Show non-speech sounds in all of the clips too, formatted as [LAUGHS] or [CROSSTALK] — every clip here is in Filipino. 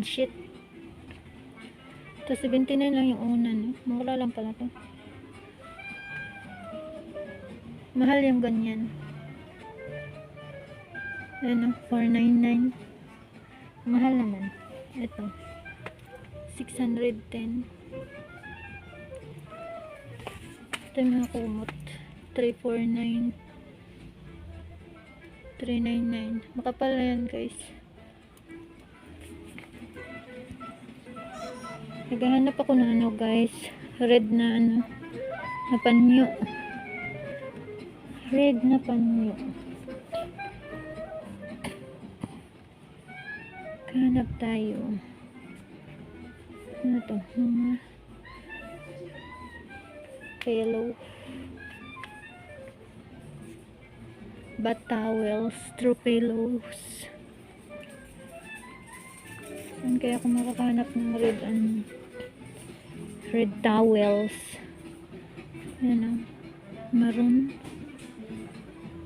Bedsheet. Ito, 79 lang yung una, no? Mura lang pala to. Mahal yung ganyan. Ano, 499. Mahal naman. Ito. 610. Ito yung mga kumot. 349. 399. Makapal na yan guys. Naghahanap ako ng ano guys. Red na ano. Na panyo. Red na panyo. Hanap tayo. Ano to? Mga pillow. Bat towels, true pillows. Saan kaya ako makakahanap ng red ano? Red towels. Yan o. Maroon.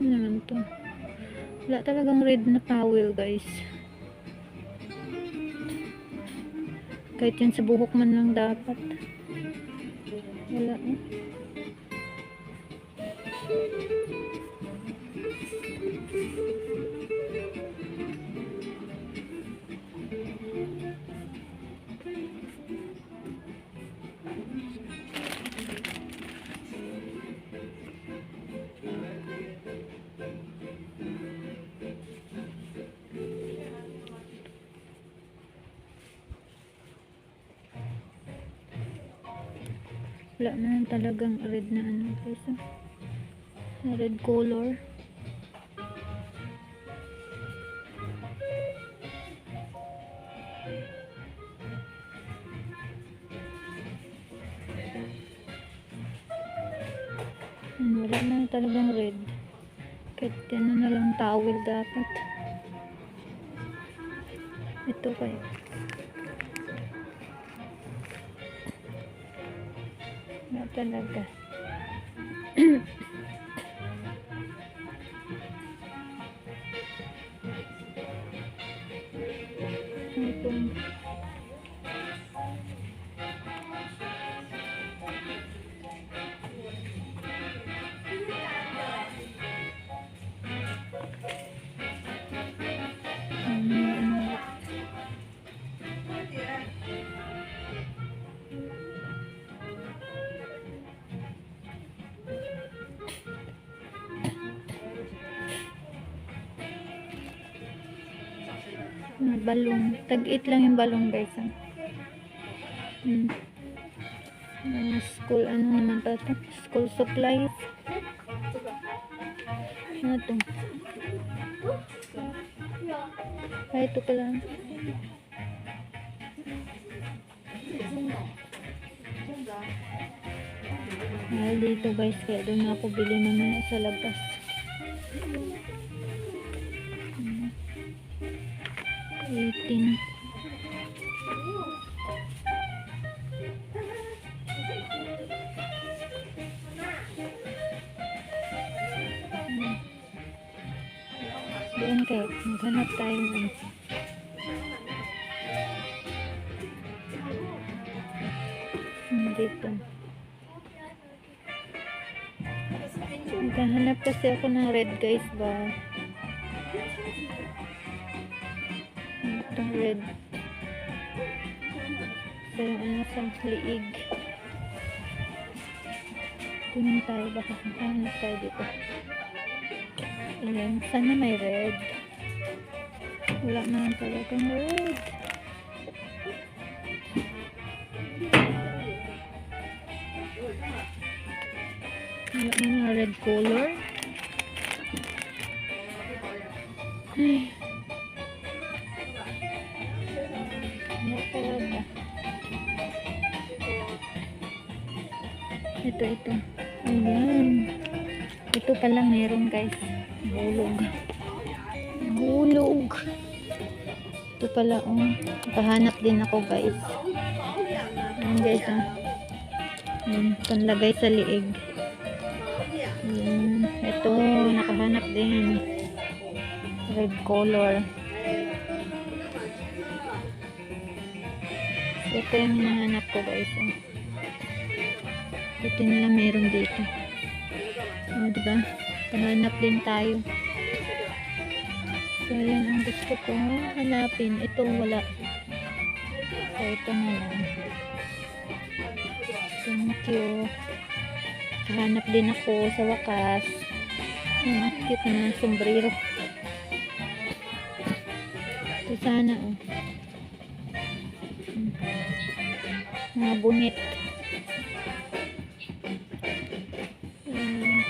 Ano naman to? Wala talagang red na towel guys. Kahit yan sa buhok man lang dapat. Wala eh. Wala na talagang red na ano guys. ah. Red color. Ano, wala na talagang red. Kahit ano na lang towel dapat. Ito kaya. Wala talaga. Na balong. Tag-it lang yung balong guys. Ah. Hmm. Mga school, ano naman pa ito? School supplies. Ano to? Ay, ito pala. Mahal dito guys, kaya doon ako bili mamaya sa labas. Dito. Maghanap kasi ako ng red guys ba? Itong red. Sa ano sa liig. Tingin tayo baka hanap tayo dito. Ayan, sana may red. Wala naman talagang red. Naman red color. Ay. Talaga. Ito, ito. Ayan. Ito pala meron guys. Bulog. Bulog. Ito pala, oh. Pahanap din ako guys. Ayan guys, oh. Ayan, panlagay sa liig. hanap din. Red color. Ito yung hinahanap ko guys. Oh. Ito nila meron dito. O, oh, diba? Hanap din tayo. So, yan ang gusto ko hanapin. Ito wala. So, ito na lang. Thank you. Hanap din ako sa wakas. Yan, ang cute na sombrero. Ito sana, oh. Hmm. Mga bunit. Ayan.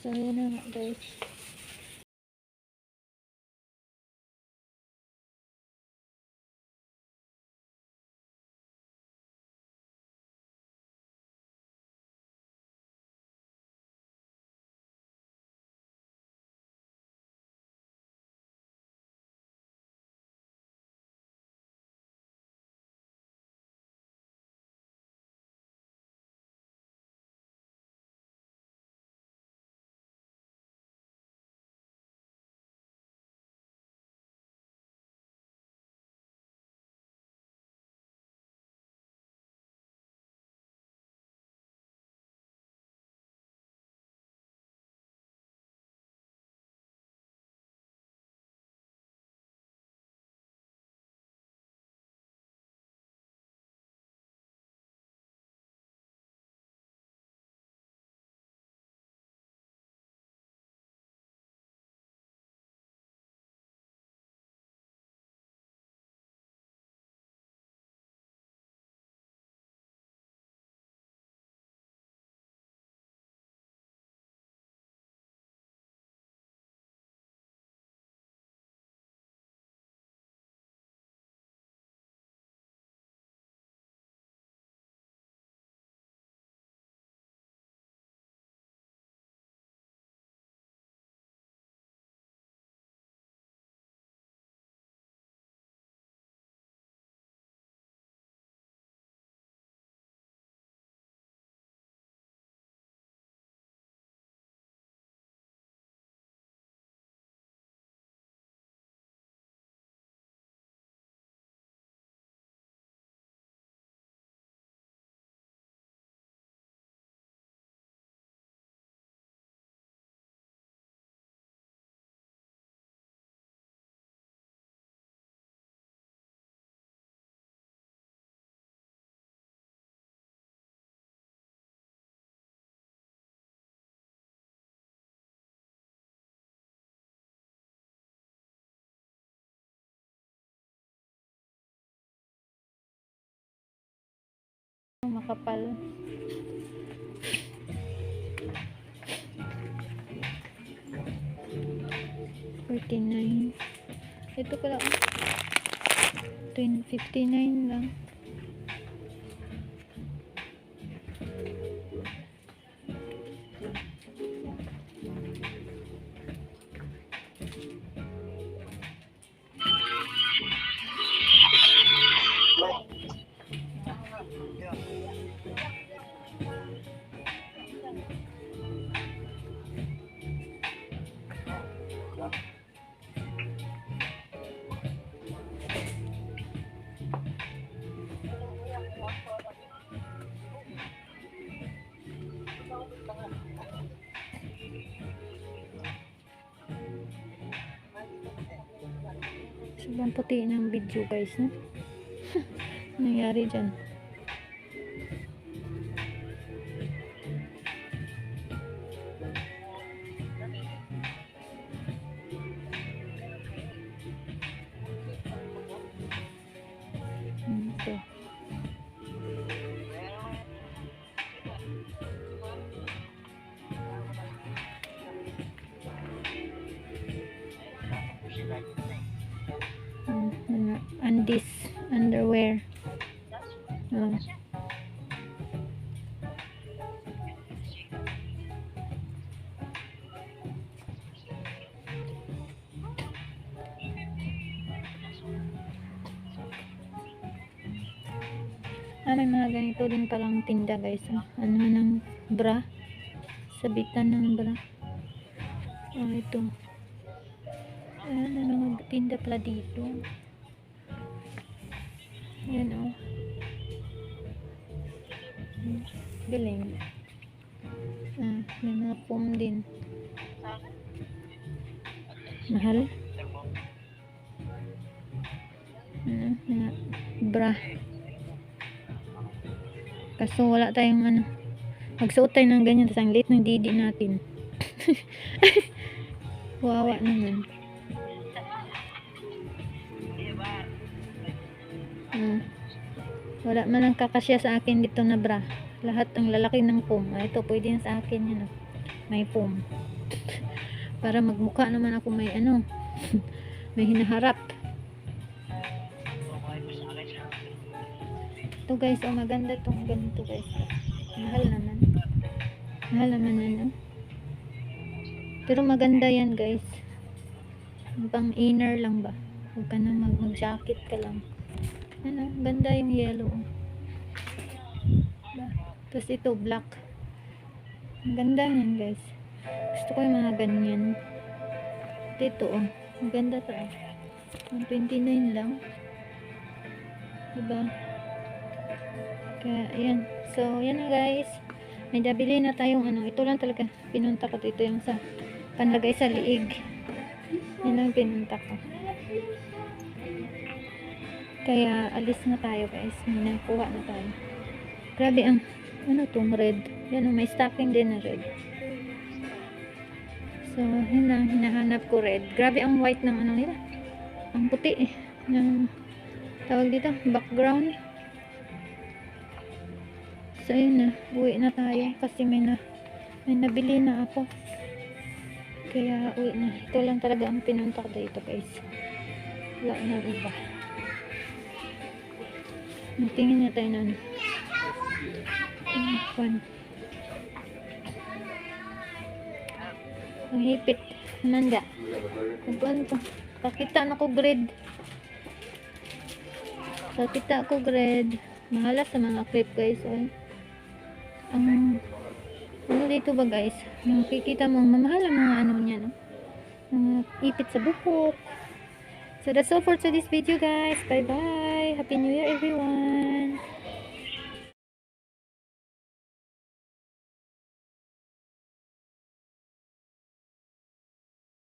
So, yun na guys. Makapal. Forty-nine. Ito pala. Twin fifty-nine lang. Sobrang puti ng video guys, no? [LAUGHS] Nangyari dyan. Tinda guys. ah. Ano ng bra. Sabitan ng bra. Oh, ito. Ayan, ano magtinda pala dito. Yan o. Galing. Ah, may mga foam din. Mahal? Mga bra. Kaso wala tayong ano. Magsuot tayo ng ganyan. Tapos ang late ng didi natin. [LAUGHS] Wawa naman. Ah. Wala man ang kakasya sa akin dito na bra. Lahat ang lalaki ng foam. Ah, ito, pwede sa akin yan. ah. May foam. [LAUGHS] Para magmukha naman ako may ano. [LAUGHS] may hinaharap. Ito guys, oh maganda tong ganito guys. Mahal naman. Mahal naman yan. Pero maganda yan guys. Pang inner lang ba? Huwag ka na mag, mag-jacket ka lang. Ano, ganda yung yellow. oh. Ba? Tapos ito, black. Ang ganda niyan guys. Gusto ko yung mga ganyan. Ito, oh. Ang ganda to. oh. 129 lang. Diba? Kaya, ayan. So, yan na guys. May nabili na tayong ano. Ito lang talaga. Pinunta ko dito yung sa panlagay sa liig. Yan lang pinunta ko. Kaya, alis na tayo guys. May nakuha na tayo. Grabe ang, ano tong red. Yan oh, may stocking din na red. So, yun lang. Hinahanap ko red. Grabe ang white ng ano nila. Ang puti eh. Ng, tawag dito, background. So, ayun na. Uwi na tayo. Kasi may na, may nabili na ako. Kaya, uwi na. Ito lang talaga ang pinunta ko dito, guys. Wala na iba. Magtingin na tayo na ano. Fun. Ang hipit. Manda. Ang fun to. Kakita na ko grade. Kakita ko grade. Mahala sa mga clip guys. Ay. Ang ano dito ba guys? Makikita mo mamahal ang mga ano niya no. Mga ipit sa buhok. So that's all for today's video guys. Bye bye. Happy New Year everyone.